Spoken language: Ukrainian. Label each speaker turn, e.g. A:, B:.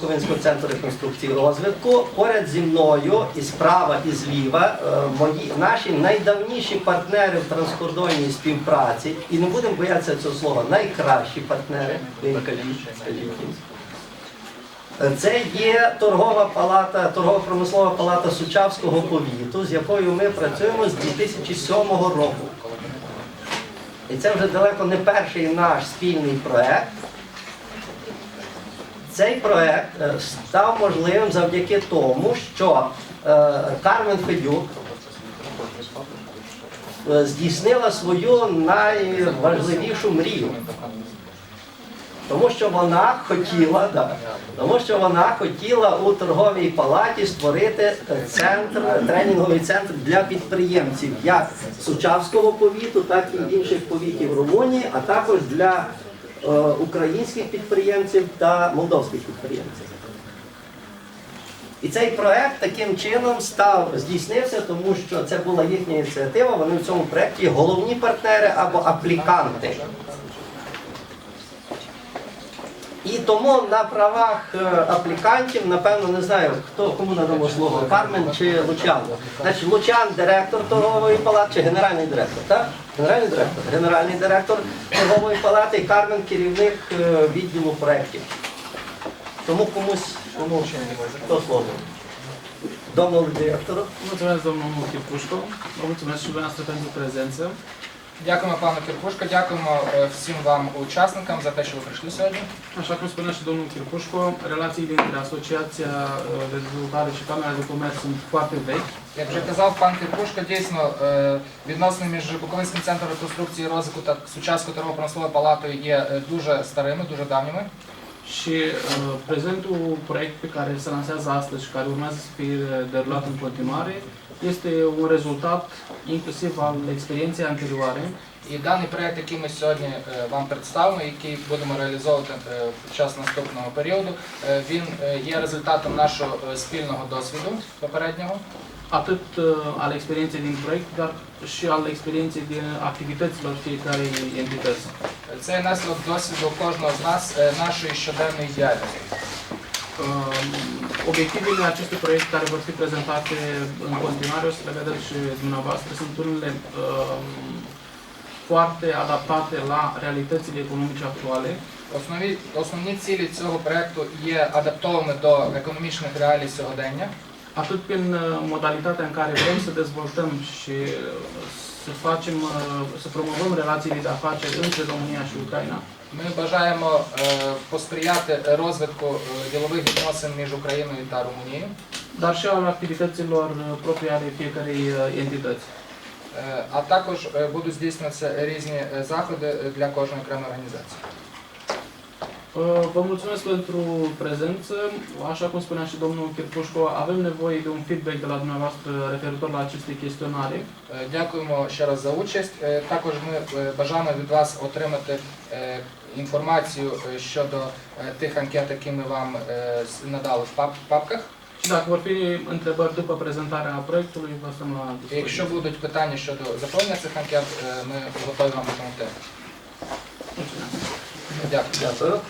A: Буковинського центру реконструкції розвитку. Поряд зі мною і справа, і зліва е, мої наші найдавніші партнери в транскордонній співпраці, і не будемо боятися цього слова, найкращі партнери. Е, Це є торгова палата, торгово-промислова палата Сучавського повіту, з якою ми працюємо з 2007 року. І це вже далеко не перший наш спільний проект. Цей проект е, став можливим завдяки тому, що е, Кармен Федюк е, здійснила свою найважливішу мрію. Тому що вона хотіла, да, тому що вона хотіла у торговій палаті створити центр, тренінговий центр для підприємців як Сучавського повіту, так і інших повітів Румунії, а також для українських підприємців та молдовських підприємців. І цей проект таким чином став здійснився, тому що це була їхня ініціатива. Вони в цьому проекті головні партнери або апліканти. І тому на правах е, аплікантів, напевно, не знаю, хто кому надамо слово, Кармен чи Лучан. Значить, Лучан директор торгової палати чи генеральний директор, так? Генеральний директор. Генеральний директор торгової палати і Кармен керівник е, відділу проєктів. Тому комусь кому хто слово. Домнul директору.
B: Mulțumesc domnul Chipușco, vă mulțumesc și dumneavoastră pentru prezență.
C: Дякуємо пане Кіркушко, дякуємо е, всім вам учасникам за те, що ви прийшли сьогодні.
B: Așa cum spunea și domnul Chipușco, relațiile între Asociația de Dezvoltare și Camera de Comerț sunt foarte vechi.
C: Як вже казав пан Кіркушко, дійсно е, відносини між Буковинським центром реконструкції і розвитку та сучасною торгово-промисловою палатою є е, дуже старими, дуже давніми.
B: Și uh, prezentul proiect pe care se lansează astăzi și care urmează să fie derulat în continuare este un rezultat inclusiv al experienței anterioare.
C: І даний проект, який ми сьогодні вам представимо, який будемо реалізовувати під час наступного періоду, він є результатом нашого спільного досвіду попереднього.
B: Atât uh, al experienței din proiect, dar și al experienței din activităților fiecarei entități.
C: Це наслідок досвіду кожного з нас е, нашої щоденної діяльності.
B: Um, Obiectivele acestui proiect care vor fi prezentate în continuare, o să le vedeți și dumneavoastră, sunt unele um, foarte adaptate la realitățile economice actuale.
C: Основні, основні цілі цього проекту є адаптованими до економічних реалій сьогодення.
B: Atât prin uh, modalitatea în care vrem să dezvoltăm și uh, să facem, uh, să promovăm relațiile de afaceri între România și Ucraina,
C: Ми бажаємо е, посприяти розвитку е, ділових відносин між Україною та Румунією,
B: dar și al activităților uh, proprii ale fiecărei uh, entități.
C: е, а також е, будуть здійснюватися різні е, заходи для кожної окремої організації.
B: Uh, Vă mulțumesc pentru prezență. Așa cum spunea și domnul Chirpușco, avem nevoie de un feedback de la dumneavoastră referitor la aceste chestionare.
C: Е, Дякуємо ще раз за участь. Е, Також ми е, бажаємо від вас отримати е, інформацію е, щодо е, тих анкет, які ми вам е, надали в пап- папках.
B: Și dacă vor fi întrebări după prezentarea proiectului, vă stăm la
C: І Якщо будуть питання щодо заповнення цих анкет, е, ми готові вам допомогти.
B: Mulțumesc.
C: Дякую.
A: Дякую.